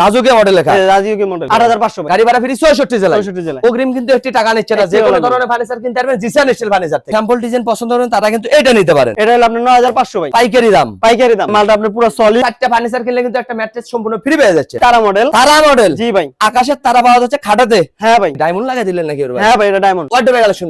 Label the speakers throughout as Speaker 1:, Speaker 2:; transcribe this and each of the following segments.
Speaker 1: রাজুকে মডেল লেখা।
Speaker 2: মডেল
Speaker 1: গাড়ি ভাড়া ফ্রি চৌষট্টি জেলায়।
Speaker 2: চৌষট্টি জেলায়।
Speaker 1: অগ্রিম কিন্তু একটি টাকা নিচ্ছে না যে কোনো ধরনের ফার্নিচার কিনতে পারবেন জিসান স্টিল ফার্নিচার থেকে। স্যাম্পল ডিজাইন পছন্দ করেন তারা কিন্তু এটা নিতে পারেন।
Speaker 2: এটা হলো আপনার নয় হাজার পাঁচশো ভাই।
Speaker 1: পাইকারি দাম।
Speaker 2: পাইকারি দাম। মালটা আপনার পুরো সলিড
Speaker 1: চারটা ফার্নিচার কিনলে কিন্তু একটা ম্যাট্রেস সম্পূর্ণ ফ্রি পেয়ে যাচ্ছে।
Speaker 2: তারা মডেল
Speaker 1: তারা মডেল
Speaker 2: জি ভাই।
Speaker 1: আকাশের তারা পাওয়া যাচ্ছে খাটাতে।
Speaker 2: হ্যাঁ ভাই।
Speaker 1: ডায়মন্ড দিলেন নাকি ভাই?
Speaker 2: হ্যাঁ ভাই এটা ডায়মন্ড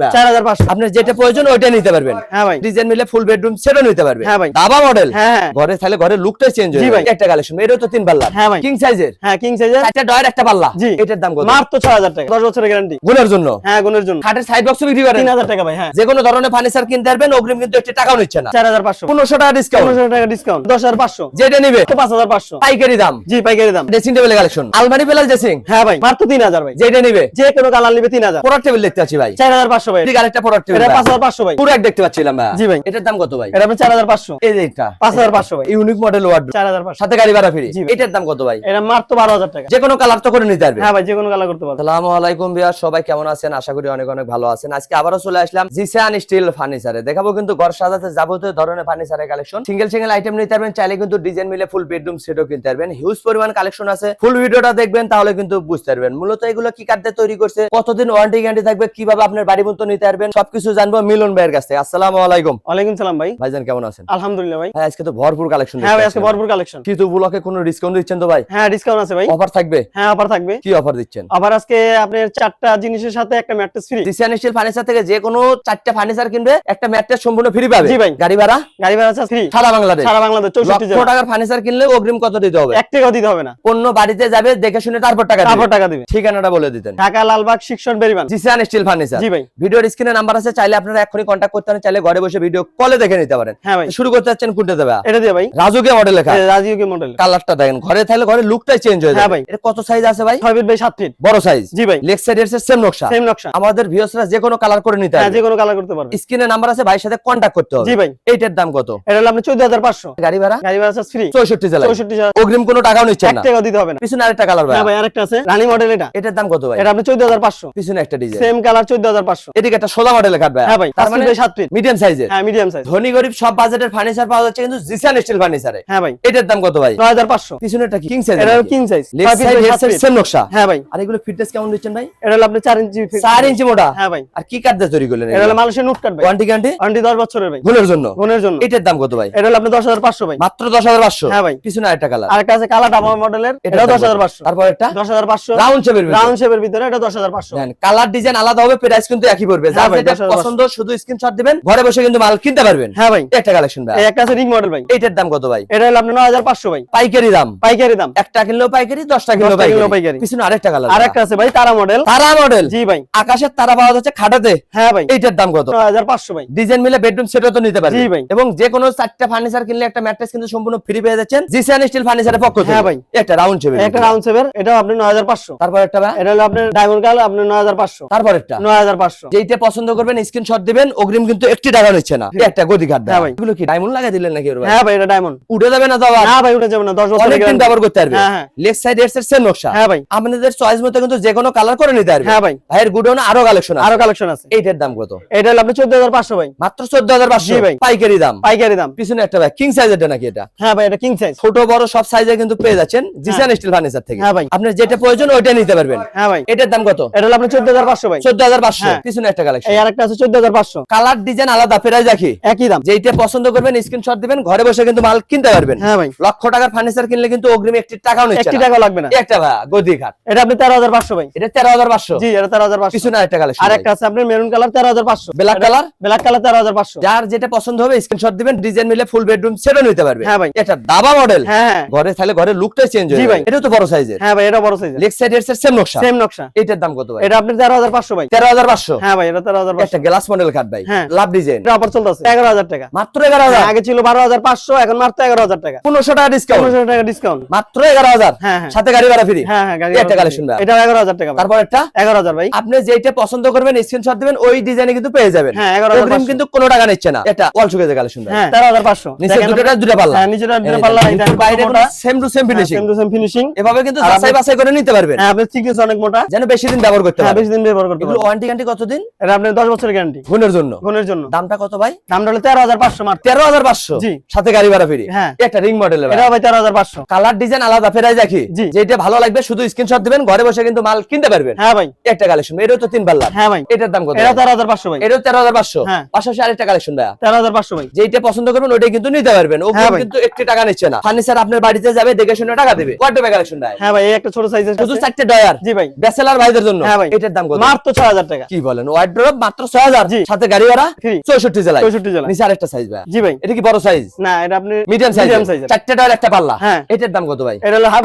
Speaker 1: টাকা আপনার যেটা প্রয়োজন ওইটা নিতে পারবেন।
Speaker 2: হ্যাঁ ভাই।
Speaker 1: ডিজাইন মিলে ফুল বেডরুম সেটও নিতে পারবেন।
Speaker 2: হ্যাঁ ভাই।
Speaker 1: দাবা মডেল
Speaker 2: হ্যাঁ হ্যাঁ।
Speaker 1: ঘরে তাহলে ঘরের লুকটাই চেঞ্জ হয়ে
Speaker 2: ভাই।
Speaker 1: যাবে। একটা কালেকশন এটাও তো তিন পাল্লা
Speaker 2: হ্যাঁ ভাই।
Speaker 1: কিং সাইজের
Speaker 2: হ্যাঁ কিং সাইজের
Speaker 1: চারটা ডয়ের একটা পাল্লা।
Speaker 2: জি।
Speaker 1: এটার দাম কত?
Speaker 2: মাত্র ছয় হাজার টাকা। দশ বছরের গ্যারান্টি
Speaker 1: গুণের জন্য।
Speaker 2: হ্যাঁ গুণের জন্য।
Speaker 1: খাটের সাইড বক্স বিক্রি করেন।
Speaker 2: তিন হাজার টাকা ভাই হ্যাঁ।
Speaker 1: যে কোনো ধরনের ফার্নিচার কিনতে পারবেন অগ্রিম কিন্তু একটি টাকাও নিচ্ছে না।
Speaker 2: চার হাজার পাঁচশো।
Speaker 1: পনেরোশো টাকা ডিসকাউন্ট
Speaker 2: পনেরোশো টাকা ডিসকাউন্ট দশ হাজার পাঁচশো।
Speaker 1: যেটা নিবে।
Speaker 2: তো পাঁচ হাজার পাঁচশো।
Speaker 1: পাইকারি দাম।
Speaker 2: জি পাইকারি দাম।
Speaker 1: ড্রেসিং টেবিল কালেকশন আলমারি প্লাস ড্রেসিং
Speaker 2: হ্যাঁ ভাই। মাত্র তিন হাজার ভাই।
Speaker 1: যেটা নিবে।
Speaker 2: যে কোনো কালার নিবে তিন হাজার।
Speaker 1: প্রোডাক্ট টেবিল দেখতে পাচ্ছি ভাই।
Speaker 2: চার হাজার পাঁচশো ভাই।
Speaker 1: ঠিক আরেকটা প্রোডাক্ট টেবিল
Speaker 2: এটা পাঁচ হাজার পাঁচশো ভাই।
Speaker 1: পুরো এক দেখতে পাচ্ছিলাম ভাই।
Speaker 2: জি ভাই।
Speaker 1: এটার দাম কত ভাই?
Speaker 2: এটা আপনার চার হাজার পাঁচশো।
Speaker 1: এই যে এটা।
Speaker 2: পাঁচ হাজার পাঁচশো ভাই।
Speaker 1: ইউনিক মডেল ওয়ার্ড
Speaker 2: চার হাজার পাঁচশো।
Speaker 1: সাথে গাড়ি ভাড়া ফ্রি। এটার দাম কত ভাই?
Speaker 2: এটা মাত্র বারো হাজার টাকা।
Speaker 1: যে কোনো কালার তো করে নিতে পারবে।
Speaker 2: হ্যাঁ ভাই যে কোনো কালার করতে পারব।
Speaker 1: আসসালামু আলাইকুম বিয়ার সবাই কেমন আছেন? আশা করি অনেক অনেক ভালো আছেন। আজকে আবারও চলে আসলাম জিসান স্টিল ফার্নিচারে দেখাবো কিন্তু ঘর সাজাতে যাবতীয় ধরনের ফার্নিচারের কালেকশন সিঙ্গেল সিঙ্গেল আইটেম নিতে পারবেন চাইলে কিন্তু ডিজাইন মিলে ফুল বেডরুম সেটও কিনতে পারবেন। হিউজ পরিমাণ কালেকশন আছে। ফুল ভিডিওটা দেখবেন তাহলে কিন্তু বুঝতে পারবেন। মূলত এগুলো কি কাঠে তৈরি করছে কতদিন ওয়ারেন্টি গ্যারান্টি থাকবে কীভাবে আপনার বাড়ি মতো নিতে পারবেন সবকিছু জানব মিলন ভাইয়ের কাছ আসসালামু আলাইকুম।
Speaker 2: ওয়ালাইকুম সালাম ভাই।
Speaker 1: ভাইজান কেমন আছেন?
Speaker 2: আলহামদুলিল্লাহ ভাই।
Speaker 1: হ্যাঁ আজকে তো ভরপুর কালেকশন
Speaker 2: হ্যাঁ আজকে ভরপুর কালেকশন
Speaker 1: কিন্তু ব্লকে কোনো ডিসকাউন্ট দিচ্ছেন তো ভাই?
Speaker 2: হ্যাঁ ডিসকাউন্ট আছে ভাই।
Speaker 1: অফার থাকবে?
Speaker 2: হ্যাঁ অফার থাকবে।
Speaker 1: কি অফার দিচ্ছেন?
Speaker 2: আবার আজকে আপনার চারটা জিনিসের সাথে একটা ম্যাট্রেস ফ্রি
Speaker 1: স্টিল ফার্নিচার থেকে যে কোনো চারটা ফার্নিচার কিনবে একটা ম্যাট্রেস সম্পূর্ণ ফ্রি পাবে।
Speaker 2: জি ভাই।
Speaker 1: গাড়ি ভাড়া?
Speaker 2: গাড়ি ভাড়া ফ্রি
Speaker 1: সারা বাংলাদেশ।
Speaker 2: সারা বাংলাদেশ চৌষট্টি
Speaker 1: লক্ষ টাকার ফার্নিচার কিনলে অগ্রিম কত দিতে হবে?
Speaker 2: টাকাও দিতে হবে না।
Speaker 1: বাড়িতে যাবে দেখে শুনে তারপর টাকা দিবে।
Speaker 2: তারপর টাকা দিবে।
Speaker 1: ঠিকানাটা বলে দিতেন।
Speaker 2: ঢাকা লালবাগ শিক্ষণ বেরিবান।
Speaker 1: জিসান স্টিল ফার্নিচার
Speaker 2: জি ভাই।
Speaker 1: ভিডিওর স্ক্রিনে নাম্বার আছে চাইলে আপনারা এখনই কন্ট্যাক্ট করতে পারেন চাইলে ঘরে বসে ভিডিও কলে দেখে নিতে পারেন।
Speaker 2: হ্যাঁ ভাই।
Speaker 1: শুরু করতে যাচ্ছেন কোনটা দেবে?
Speaker 2: এটা দিয়ে ভাই।
Speaker 1: রাজুকে মডেল লেখা।
Speaker 2: রাজীবকে মডেল
Speaker 1: কালারটা দেখেন। ঘরে থাকলে ঘরে চেঞ্জ হয়ে
Speaker 2: হ্যাঁ
Speaker 1: যাবে।
Speaker 2: ভাই।
Speaker 1: এটা কত সাইজ আছে ভাই?
Speaker 2: ছয় ফিট বাই সাত ফিট
Speaker 1: বড় সাইজ
Speaker 2: জি ভাই।
Speaker 1: লেগ সাইড এর সেম নকশা।
Speaker 2: সেম নকশা।
Speaker 1: আমাদের ভিউয়ার্সরা যে কোনো কালার করে নিতে
Speaker 2: হ্যাঁ যে কোনো কালার করতে পারবে।
Speaker 1: স্ক্রিনে নাম্বার আছে ভাইয়ের সাথে কন্ট্যাক্ট করতে হবে।
Speaker 2: জি ভাই।
Speaker 1: এইটার দাম কত?
Speaker 2: এটা হলো হাজার পাঁচশো।
Speaker 1: গাড়ি ভাড়া?
Speaker 2: গাড়ি ভাড়া ফ্রি
Speaker 1: জেলা অগ্রিম কোনো টাকাও নিচ্ছে
Speaker 2: টাকাও দিতে হবে না।
Speaker 1: পিছনে আরেকটা কালার ভাই।
Speaker 2: হ্যাঁ ভাই আরেকটা আছে। রানী মডেল এটা।
Speaker 1: এটার দাম কত ভাই?
Speaker 2: এটা হাজার পাঁচশো।
Speaker 1: পিছনে একটা ডিজাইন
Speaker 2: সেম কালার চোদ্দ হাজার পাঁচশো।
Speaker 1: এদিকে একটা সোজা মডেলের কাট ভাই
Speaker 2: হ্যাঁ ভাই
Speaker 1: তার মানে
Speaker 2: ফিট সাত ফিট
Speaker 1: মিডিয়াম সাইজের
Speaker 2: হ্যাঁ মিডিয়াম সাইজ
Speaker 1: ধনী গরিব সব বাজেটের ফার্নিচার পাওয়া যাচ্ছে কিন্তু জিসান স্টিল ফার্নিচারে
Speaker 2: হ্যাঁ ভাই।
Speaker 1: এটার দাম কত ভাই?
Speaker 2: নয় হাজার পাঁচশো।
Speaker 1: পিছনেটা king? Size
Speaker 2: king size
Speaker 1: leg side head side same নকশা?
Speaker 2: হ্যাঁ ভাই।
Speaker 1: আর এগুলো ফিটনেস কেমন দিচ্ছেন ভাই?
Speaker 2: এটা হলো আপনার চার ইঞ্চি
Speaker 1: 4 ইঞ্চি মোটা?
Speaker 2: হ্যাঁ ভাই।
Speaker 1: আর কি কাঠ দিয়ে তৈরি করলেন
Speaker 2: এটা হলো মানুষের নুট কাট ভাই।
Speaker 1: ওয়ারেন্টি গ্যারান্টি
Speaker 2: ওয়ারেন্টি দশ বছরের ভাই।
Speaker 1: গুণের জন্য?
Speaker 2: গুণের জন্য।
Speaker 1: এটার দাম কত ভাই?
Speaker 2: এটা হলো আপনার দশ ভাই।
Speaker 1: মাত্র 10500
Speaker 2: হ্যাঁ ভাই।
Speaker 1: পিছনে আরেকটা কালার
Speaker 2: আরেকটা আছে কালা ডাবল মডেলের
Speaker 1: এটার
Speaker 2: এটাও
Speaker 1: দাম
Speaker 2: দশ হাজার
Speaker 1: কত?
Speaker 2: পাঁচশো।
Speaker 1: তারপর একটা?
Speaker 2: দশ হাজার পাঁচশো।
Speaker 1: রাউন্ড শেপের ভিতরে।
Speaker 2: রাউন্ড শেপের ভিতরে এটা দশ হাজার পাঁচশো।
Speaker 1: দেন কালার ডিজাইন আলাদা হবে প্রাইস কিন্তু একই পড়বে।
Speaker 2: হ্যাঁ
Speaker 1: যেটা পছন্দ শুধু স্ক্রিনশট দিবেন। ঘরে বসে কিন্তু মাল কিনতে পারবেন।
Speaker 2: হ্যাঁ ভাই।
Speaker 1: একটা কালেকশন ভাই।
Speaker 2: একটা আছে রিং মডেল ভাই।
Speaker 1: এইটার দাম কত ভাই?
Speaker 2: এটা হলো আপনার নয় হাজার পাঁচশো ভাই।
Speaker 1: পাইকারি দাম।
Speaker 2: পাইকারি দাম।
Speaker 1: একটা কিনলেও পাইকারি দশটা
Speaker 2: 10টা
Speaker 1: পাইকারি। পিছনে আরেকটা কালার
Speaker 2: আর একটা আছে ভাই তারা মডেল
Speaker 1: তারা মডেল
Speaker 2: জি ভাই।
Speaker 1: আকাশের তারা পাওয়া যাচ্ছে খাটাতে।
Speaker 2: হ্যাঁ ভাই।
Speaker 1: এইটার দাম কত?
Speaker 2: হাজার পাঁচশো ভাই।
Speaker 1: ডিজাইন মিলে বেডরুম সেটও তো নিতে
Speaker 2: জি ভাই।
Speaker 1: এবং যে কোনো চারটা ফার্নিচার কিনলে একটা ম্যাট্রেস কিন্তু সম্পূর্ণ ফ্রি পেয়ে যাচ্ছেন। জিসান স্টিল ফার্নিচারের পক্ষ থেকে।
Speaker 2: হ্যাঁ ভাই।
Speaker 1: একটা রাউন্ড শেপের
Speaker 2: একটা রাউন্ড শেপের এটাও আপনি নয় হাজার পাঁচশো।
Speaker 1: তারপর একটা ভাই
Speaker 2: এটা হলো আপনার ডায়মন্ড কাল আপনার নয় হাজার পাঁচশো।
Speaker 1: তারপর একটা?
Speaker 2: নয় হাজার পাঁচশো।
Speaker 1: যেইটা পছন্দ করবেন স্ক্রিনশট দিবেন অগ্রিম কিন্তু একটি টাকা নিচ্ছে না। একটা গদি কাট
Speaker 2: হ্যাঁ ভাই।
Speaker 1: এগুলো কি ডায়মন্ড লাগাই দিলেন নাকি
Speaker 2: হ্যাঁ ভাই এটা ডায়মন্ড
Speaker 1: উঠে যাবে না আবার?
Speaker 2: না ভাই উঠে যাবে না। দশ বছর
Speaker 1: ব্যবহার করতে পারবে।
Speaker 2: হ্যাঁ,
Speaker 1: লেগ সাইড এর সেম নকশা।
Speaker 2: হ্যাঁ ভাই।
Speaker 1: আপনাদের চয়েস মতো কিন্তু যে কোনো কালার করে নিতে পারবে
Speaker 2: হ্যাঁ ভাই।
Speaker 1: ভাইয়ের গুডাউনে আরও কালেকশন
Speaker 2: আরও কালেকশন আছে।
Speaker 1: এইটার দাম কত?
Speaker 2: এটা হলো আপনি চোদ্দ হাজার পাঁচশো ভাই।
Speaker 1: মাত্র চোদ্দ হাজার পাঁচশো?
Speaker 2: জি ভাই।
Speaker 1: পাইকারি দাম?
Speaker 2: পাইকারি দাম।
Speaker 1: পিছনে একটা ভাই কিং নাকি এটা?
Speaker 2: হ্যাঁ ভাই এটা কিং সাইজ
Speaker 1: ছোট বড় সব সাইজে কিন্তু পেয়ে যাচ্ছেন জিসান স্টিল ফার্নিচার থেকে।
Speaker 2: হ্যাঁ ভাই।
Speaker 1: আপনার যেটা প্রয়োজন ওইটা নিতে পারবেন।
Speaker 2: হ্যাঁ ভাই।
Speaker 1: এটার দাম কত?
Speaker 2: এটা আপনি চোদ্দ হাজার পাঁচশো ভাই।
Speaker 1: চোদ্দ হাজার পাঁচশো।
Speaker 2: হ্যাঁ।
Speaker 1: পিছনে একটা কালেকশন
Speaker 2: এই আরেকটা আছে চোদ্দ হাজার পাঁচশো।
Speaker 1: কালার ডিজাইন আলাদা প্রাইস দেখি।
Speaker 2: একই দাম।
Speaker 1: যেইটা পছন্দ করবেন স্ক্রিনশট দিবেন ঘরে বসে কিন্তু মাল কিনতে পারবেন।
Speaker 2: হ্যাঁ ভাই।
Speaker 1: লক্ষ টাকার ফার্নিচার কিনলে কিন্তু অগ্রিম একটি টাকাও
Speaker 2: একটি টাকা লাগবে না।
Speaker 1: একটা ভাই গদি
Speaker 2: এটা আপনি তেরো হাজার পাঁচশো ভাই।
Speaker 1: এটা তেরো হাজার পাঁচশো।
Speaker 2: জি এটা তেরো হাজার পাঁচশো।
Speaker 1: পিছনে একটা কালেকশন
Speaker 2: আর একটা আছে আপনার মেরুন কালার তেরো হাজার পাঁচশো।
Speaker 1: ব্ল্যাক কালার
Speaker 2: ব্ল্যাক কালার তেরো হাজার পাঁচশো।
Speaker 1: যার যেটা পছন্দ হবে স্ক্রিনশট দিবেন ডিজাইন মিলে ফুল বেডরুম সেটও নিতে পারবে।
Speaker 2: হ্যাঁ ভাই।
Speaker 1: এটা দাবা মডেল
Speaker 2: হ্যাঁ। হ্যাঁ
Speaker 1: ঘরে তাহলে ঘরের লুকটাই চেঞ্জ হয়ে যাবে
Speaker 2: ভাই।
Speaker 1: এটা তো বড় সাইজের
Speaker 2: হ্যাঁ ভাই এটা বড় সাইজ
Speaker 1: লেগ সাইড এর সেম নকশা।
Speaker 2: সেম নকশা।
Speaker 1: এটার দাম কত ভাই?
Speaker 2: এটা আপনি তেরো হাজার পাঁচশো ভাই।
Speaker 1: তেরো হাজার পাঁচশো।
Speaker 2: হ্যাঁ ভাই এটা তেরো হাজার পাঁচশো।
Speaker 1: একটা গ্লাস মডেল কাট ভাই।
Speaker 2: হ্যাঁ।
Speaker 1: লাভ ডিজাইন
Speaker 2: এটা অফার চলতেছে। এগারো হাজার টাকা।
Speaker 1: মাত্র এগারো হাজার।
Speaker 2: আগে ছিল বারো হাজার পাঁচশো এখন মাত্র এগারো হাজার টাকা।
Speaker 1: পনেরোশো টাকা ডিসকাউন্ট
Speaker 2: পনেরোশো টাকা ডিসকাউন্ট
Speaker 1: মাত্র এগারো হাজার। সাথে গাড়ি ভাড়া ফ্রি।
Speaker 2: গাড়ি
Speaker 1: একটা কালেকশন
Speaker 2: এটা এগারো হাজার টাকা
Speaker 1: তারপর একটা?
Speaker 2: এগারো হাজার ভাই।
Speaker 1: আপনি যেটা পছন্দ করবেন স্ক্রিনশট দিবেন ওই ডিজাইনে কিন্তু পেয়ে যাবেন।
Speaker 2: 11,500
Speaker 1: অগ্রিম কিন্তু কোনো টাকা নিচ্ছে না। এটা অল সুগেজে কালেকশন
Speaker 2: তেরো হাজার পাঁচশো।
Speaker 1: নিচে দুটোটা দুটো পাল্লা।
Speaker 2: নিচেটা দুটো পাল্লা।
Speaker 1: বাইরে same to same finishing
Speaker 2: same to same finishing
Speaker 1: এভাবে কিন্তু
Speaker 2: আর
Speaker 1: বাছাই করে নিতে পারবেন।
Speaker 2: হ্যাঁ আপনার thickness অনেক মোটা।
Speaker 1: যেন বেশি দিন ব্যবহার করতে
Speaker 2: হ্যাঁ বেশি দিন ব্যবহার করতে
Speaker 1: এগুলো ওয়ারেন্টি গ্যারান্টি কতদিন?
Speaker 2: এটা আপনার দশ বছরের গ্যারান্টি
Speaker 1: গুণের জন্য।
Speaker 2: গুণের জন্য।
Speaker 1: দামটা কত ভাই?
Speaker 2: দামটা হলো মাত্র। জি।
Speaker 1: সাথে গাড়ি ভাড়া ফ্রি।
Speaker 2: হ্যাঁ।
Speaker 1: রিং
Speaker 2: এটা ভাই
Speaker 1: কালার ডিজাইন আলাদা ফেরাই দেখি যেটা ভালো লাগবে শুধু স্ক্রিনশট দিবেন ঘরে বসে কিন্তু মাল কিনতে পারবেন।
Speaker 2: হ্যাঁ ভাই।
Speaker 1: একটা কালেকশন এরও তো তিন পাল্লা
Speaker 2: হ্যাঁ ভাই।
Speaker 1: এটার দাম কত?
Speaker 2: এটা 13500 ভাই।
Speaker 1: এটাও 13500
Speaker 2: হ্যাঁ।
Speaker 1: পাশাপাশি আরেকটা কালেকশন
Speaker 2: ভাই 13500 ভাই।
Speaker 1: যেটা পছন্দ করবেন ওটাই কিন্তু নিতে পারবেন। ও
Speaker 2: হ্যাঁ
Speaker 1: কিন্তু একটি টাকা নিচ্ছে না। ফার্নিচার আপনার বাড়িতে যাবে দেখে শুনে টাকা দেবে। কয়টা কালেকশন ভাই।
Speaker 2: হ্যাঁ ভাই একটা ছোট সাইজের
Speaker 1: শুধু চারটে ডয়ার
Speaker 2: জি ভাই।
Speaker 1: ব্যাচেলার ভাইদের জন্য।
Speaker 2: হ্যাঁ ভাই।
Speaker 1: এটার দাম কত?
Speaker 2: মাত্র 6000 টাকা।
Speaker 1: কি বলেন? ওয়ার্ড্রপ মাত্র
Speaker 2: 6000
Speaker 1: সাথে গাড়ি ভাড়া 64 জেলা
Speaker 2: 64 জেলা
Speaker 1: নিচে আরেকটা সাইজ ভাই।
Speaker 2: জি ভাই।
Speaker 1: এটা কি বড় সাইজ
Speaker 2: না এটা আপনি
Speaker 1: মিডিয়াম সাইজ
Speaker 2: মিডিয়াম সাইজ
Speaker 1: চারটে ডয়ার একটা পাল্লা।
Speaker 2: হ্যাঁ।
Speaker 1: এটার দাম কত ভাই?
Speaker 2: এটা হলো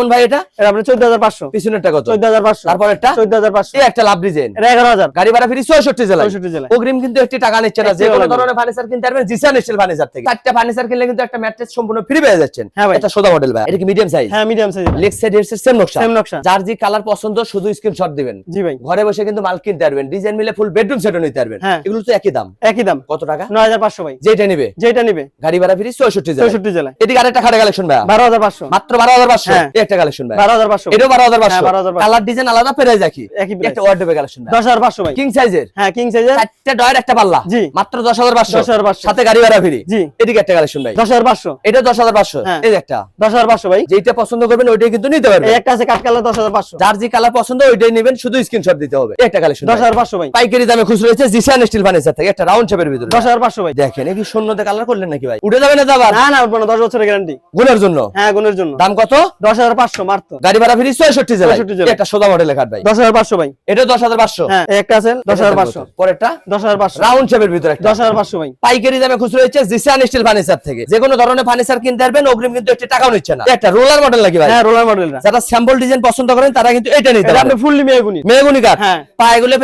Speaker 1: কেমন ভাই এটা?
Speaker 2: আপনার এটা আপনার 14500
Speaker 1: পিছনেরটা কত?
Speaker 2: 14500
Speaker 1: তারপর একটা
Speaker 2: চোদ্দ হাজার পাঁচশো।
Speaker 1: একটা লাভ ডিজাইন
Speaker 2: 11000
Speaker 1: গাড়ি ভাড়া ফিরি 66 জেলা
Speaker 2: 66 জেলা
Speaker 1: অগ্রিম কিন্তু একটি টাকা নিচ্ছে না। যে কোনো ধরনের ফার্নিচার কিনতে পারবেন। জিসান স্টিল ফার্নিচার থেকে। চারটা ফার্নিচার কিনলে কিন্তু একটা ম্যাট্রেস সম্পূর্ণ ফ্রি পেয়ে যাচ্ছেন।
Speaker 2: হ্যাঁ
Speaker 1: এটা সোদা মডেল ভাই। এটা কি মিডিয়াম সাইজ
Speaker 2: হ্যাঁ মিডিয়াম সাইজ
Speaker 1: লেগ সাইড এর সেম নকশা।
Speaker 2: সেম নকশা।
Speaker 1: যার যে কালার পছন্দ শুধু স্ক্রিনশট দিবেন।
Speaker 2: জি ভাই।
Speaker 1: ঘরে বসে কিন্তু মাল কিনতে পারবেন। ডিজাইন মিলে ফুল বেডরুম সেটও নিতে পারবেন।
Speaker 2: হ্যাঁ।
Speaker 1: এগুলো তো একই দাম।
Speaker 2: একই দাম।
Speaker 1: কত টাকা?
Speaker 2: 9500 ভাই।
Speaker 1: যেটা নেবে।
Speaker 2: যেটা নেবে।
Speaker 1: গাড়ি ভাড়া ফিরি 66 জেলা
Speaker 2: 66 জেলা
Speaker 1: এদিকে আরেকটা খাটে কালেকশন ভাই।
Speaker 2: 12500
Speaker 1: মাত্র
Speaker 2: 12500
Speaker 1: একটা কালেকশন ভাই পাইকারি দামে স্টিল থেকে একটা রাউন্ড ভিতরে শূন্যতে কালার করলেন নাকি ভাই উঠে যাবে না জন্য
Speaker 2: হ্যাঁ জন্য
Speaker 1: দাম কত
Speaker 2: 10500
Speaker 1: এটা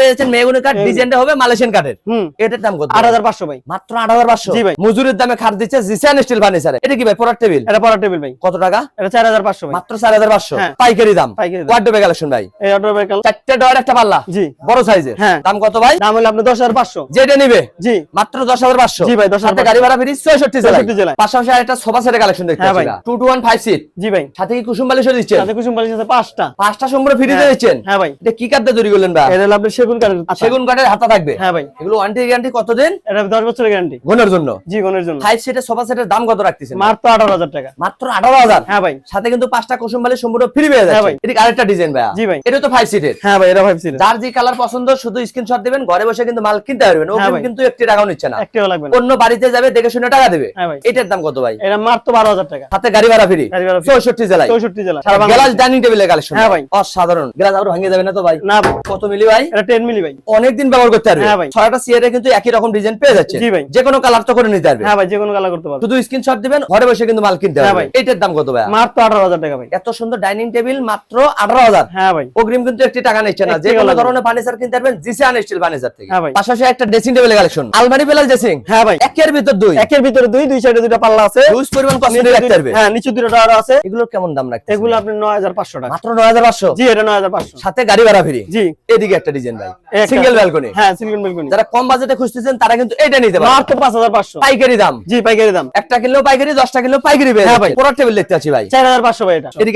Speaker 1: নিচ্ছে ডিজাইন হবে এটার দাম
Speaker 2: আট হাজার পাঁচশো
Speaker 1: মাত্র আট হাজার পাঁচশো।
Speaker 2: ভাই।
Speaker 1: মজুরির দামে খাট দিচ্ছে স্টিল ফার্নিচার এটা কি টেবিল
Speaker 2: টেবিল
Speaker 1: কত টাকা?
Speaker 2: চার হাজার পাঁচশো
Speaker 1: মাত্র কি
Speaker 2: পাঁচটা।
Speaker 1: পাঁচটা সম্পূর্ণ
Speaker 2: হ্যাঁ।
Speaker 1: দিচ্ছেন?
Speaker 2: হ্যাঁ ভাই।
Speaker 1: কি কাঠটা তৈরি করলেন ভাই
Speaker 2: এটা আপনি সেগুন কাঠের আচ্ছা।
Speaker 1: সেগুন কাঠের হাতা থাকবে।
Speaker 2: হ্যাঁ ভাই।
Speaker 1: ওয়ান্টি গ্যারান্টি কত
Speaker 2: দিন? দশ বছরের
Speaker 1: জন্য।
Speaker 2: জি গোনের জন্য।
Speaker 1: ফাইভ সিটের সোফা সেটের দাম কত রাখতেছেন?
Speaker 2: মাত্র আঠারো হাজার টাকা।
Speaker 1: মাত্র আঠারো হাজার?
Speaker 2: হ্যাঁ ভাই।
Speaker 1: সাথে কিন্তু পাঁচটা কুসুম সম্ভালে সম্পূর্ণ ফ্রি পেয়ে
Speaker 2: হ্যাঁ
Speaker 1: যাচ্ছে। এটা আরেকটা ডিজাইন ভাই
Speaker 2: জি ভাই।
Speaker 1: এটা তো 5 সিটের
Speaker 2: হ্যাঁ ভাই এটা 5 সিটের
Speaker 1: যার যে কালার পছন্দ শুধু স্ক্রিনশট দিবেন ঘরে বসে কিন্তু মাল কিনতে পারবেন। ও
Speaker 2: হ্যাঁ
Speaker 1: কিন্তু একটি টাকাও নিচ্ছে না।
Speaker 2: একটিও লাগবে না।
Speaker 1: অন্য বাড়িতে যাবে দেখে শুনে টাকা দেবে।
Speaker 2: হ্যাঁ
Speaker 1: এটার দাম কত ভাই?
Speaker 2: এটা মাত্র 12000 টাকা।
Speaker 1: হাতে গাড়ি ভাড়া ফ্রি 64 জেলায়।
Speaker 2: 64 জেলায়। সারা
Speaker 1: গ্লাস ডাইনিং টেবিলের কালেকশন
Speaker 2: হ্যাঁ ভাই।
Speaker 1: অসাধারণ। গ্লাস আবার ভাঙে যাবে না তো ভাই?
Speaker 2: না
Speaker 1: কত মিলি ভাই?
Speaker 2: এটা 10 মিলি ভাই।
Speaker 1: অনেক দিন ব্যবহার করতে পারবে।
Speaker 2: হ্যাঁ ভাই।
Speaker 1: ছয়টা সিয়ারে কিন্তু একই রকম ডিজাইন পেয়ে যাচ্ছে।
Speaker 2: জি ভাই।
Speaker 1: যে কোনো কালার তো করে নিতে পারবে।
Speaker 2: হ্যাঁ ভাই যে কোনো কালার করতে পারবে।
Speaker 1: শুধু স্ক্রিনশট দিবেন ঘরে বসে কিন্তু মাল কিনতে পারবে। এটার দাম কত ভাই
Speaker 2: মাত্র 18000 টাকা ভাই।
Speaker 1: এত এত সুন্দর ডাইনিং টেবিল মাত্র আঠারো হাজার।
Speaker 2: হ্যাঁ ভাই।
Speaker 1: অগ্রিম কিন্তু একটি টাকা নিচ্ছে না। যে কোনো ধরনের ফার্নিচার কিনতে পারবেন জিসিয়ান স্টিল ফার্নিচার থেকে।
Speaker 2: হ্যাঁ
Speaker 1: পাশাপাশি একটা ড্রেসিং টেবিল কালেকশন আলমারি বেলাল ড্রেসিং
Speaker 2: হ্যাঁ ভাই।
Speaker 1: একের ভিতর দুই।
Speaker 2: একের ভিতর দুই দুই সাইডে দুটো পাল্লা আছে।
Speaker 1: দুই পরিমাণ
Speaker 2: কস্টিং
Speaker 1: রাখতে পারবে
Speaker 2: হ্যাঁ নিচে দুটো ডলার আছে।
Speaker 1: এগুলো কেমন দাম রাখতে
Speaker 2: এগুলো আপনি 9500 টাকা।
Speaker 1: মাত্র 9500
Speaker 2: জি এটা 9500
Speaker 1: সাথে গাড়ি ভাড়া ফ্রি।
Speaker 2: জি।
Speaker 1: এদিকে একটা ডিজাইন ভাই। সিঙ্গেল ব্যালকনি
Speaker 2: হ্যাঁ সিঙ্গেল ব্যালকনি
Speaker 1: যারা কম বাজেটে খুঁজতেছেন তারা কিন্তু এটা নিতে পারে
Speaker 2: মাত্র 5500
Speaker 1: পাইকারি দাম।
Speaker 2: জি পাইকারি দাম।
Speaker 1: একটা কিলো পাইকারি 10 10টা কিলো পাইকারি
Speaker 2: হ্যাঁ ভাই।
Speaker 1: পুরো টেবিল দেখতে আছি ভাই।
Speaker 2: 4500 ভাই এটা।
Speaker 1: এদিকে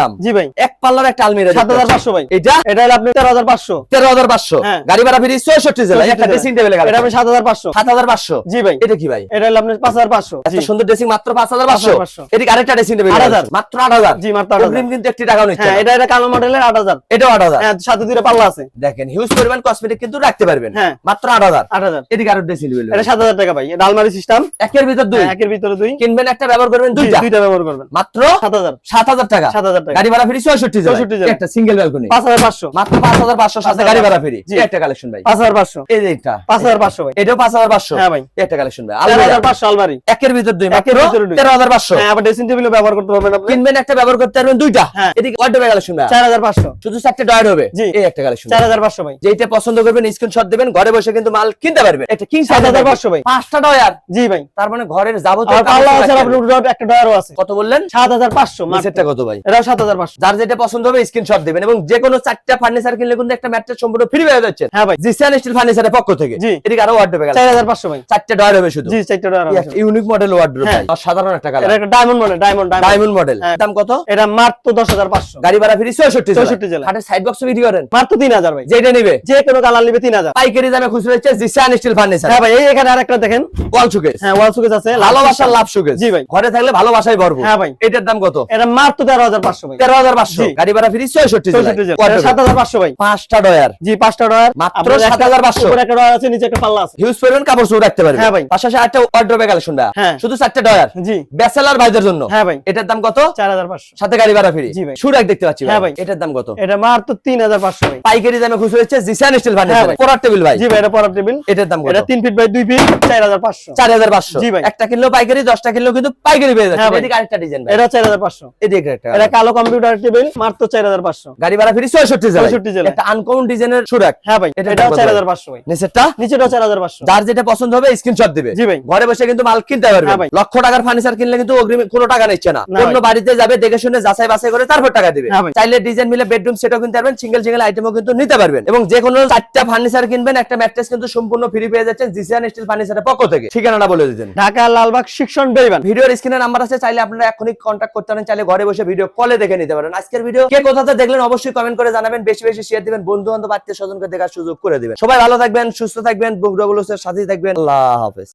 Speaker 1: দাম
Speaker 2: জি ভাই।
Speaker 1: এক পাল্লার একটা আলমিরা
Speaker 2: 7500 ভাই।
Speaker 1: এটা
Speaker 2: এটা হলো আপনি
Speaker 1: 13500
Speaker 2: 13500
Speaker 1: গাড়ি ভাড়া ফ্রি 66 জেলা একটা ড্রেসিং টেবিলে গাড়ি
Speaker 2: এটা আপনি
Speaker 1: 7500 7500
Speaker 2: জি ভাই।
Speaker 1: এটা কি ভাই?
Speaker 2: এটা হলো আপনি পাঁচ 5500
Speaker 1: এত সুন্দর ড্রেসিং মাত্র পাঁচ হাজার পাঁচশো। এটি আরেকটা ড্রেসিং টেবিল
Speaker 2: 8000
Speaker 1: মাত্র 8000
Speaker 2: জি মাত্র 8000
Speaker 1: কিন্তু একটি টাকা নিচ্ছে
Speaker 2: হ্যাঁ, এটা এটা কালো মডেলের 8000
Speaker 1: এটাও 8000
Speaker 2: হ্যাঁ সাথে দুটো পাল্লা আছে।
Speaker 1: দেখেন হিউজ পরিমাণ কসমেটিক কিন্তু রাখতে পারবেন।
Speaker 2: হ্যাঁ।
Speaker 1: মাত্র আট হাজার।
Speaker 2: আট হাজার।
Speaker 1: এটি আরও ড্রেসিং টেবিল
Speaker 2: এটা 7000 টাকা ভাই। এটা আলমারি সিস্টেম
Speaker 1: একের ভিতর দুই।
Speaker 2: হ্যাঁ, একের ভিতরে দুই।
Speaker 1: কিনবেন একটা ব্যবহার করবেন দুইটা।
Speaker 2: দুইটা। ব্যবহার করবেন।
Speaker 1: মাত্র 7000 7000 টাকা।
Speaker 2: 7000
Speaker 1: গাড়ি ভাড়া ফ্রি চৌষট্টি
Speaker 2: 64
Speaker 1: একটা সিঙ্গেল ব্যালকনি
Speaker 2: পাঁচ হাজার পাঁচশো।
Speaker 1: মাত্র পাঁচ হাজার পাঁচশো সাথে গাড়ি ভাড়া ফ্রি একটা কালেকশন ভাই।
Speaker 2: পাঁচ হাজার পাঁচশো।
Speaker 1: এই এটা।
Speaker 2: পাঁচ হাজার পাঁচশো ভাই।
Speaker 1: এটাও পাঁচ হাজার পাঁচশো।
Speaker 2: হ্যাঁ ভাই।
Speaker 1: একটা কালেকশন ভাই। আলমারি
Speaker 2: হাজার পাঁচশো আলমারি।
Speaker 1: একের ভিতর দুই
Speaker 2: একের
Speaker 1: মাত্র তেরো হাজার পাঁচশো।
Speaker 2: হ্যাঁ আবার ড্রেসিং টেবিলও ব্যবহার করতে পারবেন আপনি।
Speaker 1: কিনবেন একটা ব্যবহার করতে পারবেন দুইটা।
Speaker 2: হ্যাঁ।
Speaker 1: এদিকে ওয়ার্ডরোবে কালেকশন ভাই।
Speaker 2: চার হাজার পাঁচশো।
Speaker 1: শুধু চারটে ডয়ার হবে।
Speaker 2: জি।
Speaker 1: এই একটা কালেকশন
Speaker 2: চার হাজার পাঁচশো ভাই।
Speaker 1: যেটা পছন্দ করবেন স্ক্রিনশট দিবেন ঘরে বসে কিন্তু মাল কিনতে পারবেন। একটা কিং
Speaker 2: সাত হাজার পাঁচশো ভাই।
Speaker 1: পাঁচটা ডয়ার
Speaker 2: জি ভাই।
Speaker 1: তার মানে ঘরের যাবতীয়।
Speaker 2: একটা ডয়ারও আছে।
Speaker 1: কত বললেন?
Speaker 2: সাত হাজার পাঁচশো
Speaker 1: কত ভাই?
Speaker 2: এটাও সাত হাজার পাঁচশো।
Speaker 1: যার যেটা পছন্দ হবে স্ক্রিনশট দিবেন এবং যে কোনো চারটা ফার্নিচার কিনলে কিন্তু একটা ম্যাট্রেস সম্পূর্ণ ফ্রি পেয়ে যাচ্ছে
Speaker 2: হ্যাঁ ভাই।
Speaker 1: জিসিয়ান স্টিল ফার্নিচারের পক্ষ থেকে। এদিকে আরও ওয়ার্ডরোবে
Speaker 2: চার হাজার পাঁচশো ভাই।
Speaker 1: চারটা ডয়ার হবে শুধু।
Speaker 2: জি চারটা ডয়ার
Speaker 1: ইউনিক মডেল ওয়ার্ডরোব
Speaker 2: হ্যাঁ।
Speaker 1: সাধারণ একটা কালার
Speaker 2: একটা diamond model diamond diamond
Speaker 1: diamond model
Speaker 2: হ্যাঁ।
Speaker 1: দাম কত?
Speaker 2: এটা মাত্র দশ হাজার পাঁচশো।
Speaker 1: গাড়ি ভাড়া ফ্রি চৌষট্টি
Speaker 2: 64 জেলায়।
Speaker 1: হাটের সাইড বক্স বিক্রি করেন।
Speaker 2: মাত্র তিন হাজার ভাই।
Speaker 1: যেটা নিবে।
Speaker 2: যে কোনো কালার নিবে তিন হাজার।
Speaker 1: পাইকারি দামে খুচরো হচ্ছে জিসিয়ান স্টিল ফার্নিচার
Speaker 2: হ্যাঁ ভাই এই এখানে আরেকটা দেখেন।
Speaker 1: ওয়াল সুকেস
Speaker 2: হ্যাঁ ওয়াল সুকেস আছে লাল
Speaker 1: ভালোবাসার লাভ সুকেস
Speaker 2: জি ভাই।
Speaker 1: ঘরে থাকলে ভালোবাসাই ভরপুর।
Speaker 2: হ্যাঁ ভাই।
Speaker 1: এটার দাম কত?
Speaker 2: এটা মাত্র তেরো হাজার পাঁচশো। ভাই।
Speaker 1: তেরো হাজার পাঁচশো। গাড়ি ভাড়া ফ্রি চৌষট্টি
Speaker 2: চৌষট্টি সাত হাজার পাঁচশো ভাই।
Speaker 1: পাঁচটা ডয়ার।
Speaker 2: জি পাঁচটা ডয়ার।
Speaker 1: মাত্র
Speaker 2: আপনার একটা-
Speaker 1: 7,500
Speaker 2: একটা ডয়ার আছে নিচে একটা পাল্লা আছে।
Speaker 1: হিউজ পরিমাণ কাপড় চোপড় রাখতে পারবে।
Speaker 2: হ্যাঁ ভাই।
Speaker 1: পাশাপাশি একটা ওয়ার্ড্রোবে কালেকশন
Speaker 2: হ্যাঁ।
Speaker 1: শুধু চারটে ডয়ার।
Speaker 2: জি।
Speaker 1: ব্যাচেলার ভাইদের জন্য।
Speaker 2: হ্যাঁ ভাই।
Speaker 1: এটার দাম কত?
Speaker 2: চার হাজার পাঁচশো।
Speaker 1: সাথে গাড়ি ভাড়া ফ্রি।
Speaker 2: জি ভাই।
Speaker 1: সুরাক দেখতে পাচ্ছি
Speaker 2: হ্যাঁ ভাই।
Speaker 1: এটার দাম কত?
Speaker 2: এটা মাত্র তিন হাজার পাঁচশো ভাই।
Speaker 1: পাইকারি দামে খুচরো হচ্ছে জিসান স্টিল
Speaker 2: হ্যাঁ
Speaker 1: ফার্নিচার। টেবিল ভাই।
Speaker 2: জি ভাই এটা পড়ার টেবিল
Speaker 1: এটার দাম কত?
Speaker 2: এটা তিন ফিট বাই দুই ফিট চার হাজার পাঁচশো।
Speaker 1: চার হাজার পাঁচশো।
Speaker 2: জি ভাই।
Speaker 1: একটা কিনলেও পাইকারি দশটা কিনলেও কিন্তু পাইকারি পেয়ে যাচ্ছে।
Speaker 2: হ্যাঁ
Speaker 1: এদিকে আরেকটা ডিজাইন
Speaker 2: এটা চার হাজার পাঁচশো।
Speaker 1: এদিকে
Speaker 2: এটা কালো কম্পিউটার টেবিল মাত্র চার হাজার পাঁচশো।
Speaker 1: গাড়ি ভাড়া ফ্রি চৌষট্টি
Speaker 2: 64 জেলায়।
Speaker 1: একটা আনকমন ডিজাইনের সুরাক।
Speaker 2: হ্যাঁ ভাই এটাও চার হাজার পাঁচশো ভাই।
Speaker 1: নিচেরটা?
Speaker 2: নিচেটাও চার হাজার পাঁচশো।
Speaker 1: যার যেটা পছন্দ হবে স্ক্রিনশট দিবে।
Speaker 2: জি ভাই।
Speaker 1: ঘরে বসে কিন্তু মাল কিনতে পারবে।
Speaker 2: হ্যাঁ ভাই।
Speaker 1: লক্ষ টাকার ফার্নিচার কিনলে কিন্তু অগ্রিম কোনো টাকা নিচ্ছে না। অন্য বাড়িতে যাবে দেখে শুনে যাচাই বাছাই করে তারপর টাকা দিবে।
Speaker 2: হ্যাঁ।
Speaker 1: চাইলে ডিজাইন মিলে বেডরুম সেটও কিনতে পারবেন সিঙ্গেল সিঙ্গেল আইটেমও কিন্তু নিতে পারবেন। এবং যে কোনো চারটা ফার্নিচার কিনবেন একটা ম্যাট্রেস কিন্তু সম্পূর্ণ ফ্রি পেয়ে যাচ্ছেন জিসিয়ান স্টিল ফার্নিচারের পক্ষ থেকে। ঠিকানাটা বলে দিতেন।
Speaker 2: ঢাকা লালবাগ শিক্ষণ বেরিবান
Speaker 1: ভিডিওর স্ক্রিনে নাম্বার আছে চাইলে আপনারা এখনই কন্ট্যাক্ট করতে পারেন চাইলে ঘরে বসে ভিডিও কলে দেখে নিতে পারেন। আজকের ভিডিও কে কোথাতে দেখলেন অবশ্যই কমেন্ট করে জানাবেন। বেশি বেশি শেয়ার দিবেন বন্ধু বান্ধব আত্মীয় স্বজনকে দেখার সুযোগ করে দিবেন। সবাই ভালো থাকবেন, সুস্থ থাকবেন, বুক সাথেই থাকবেন। আল্লাহ হাফেজ।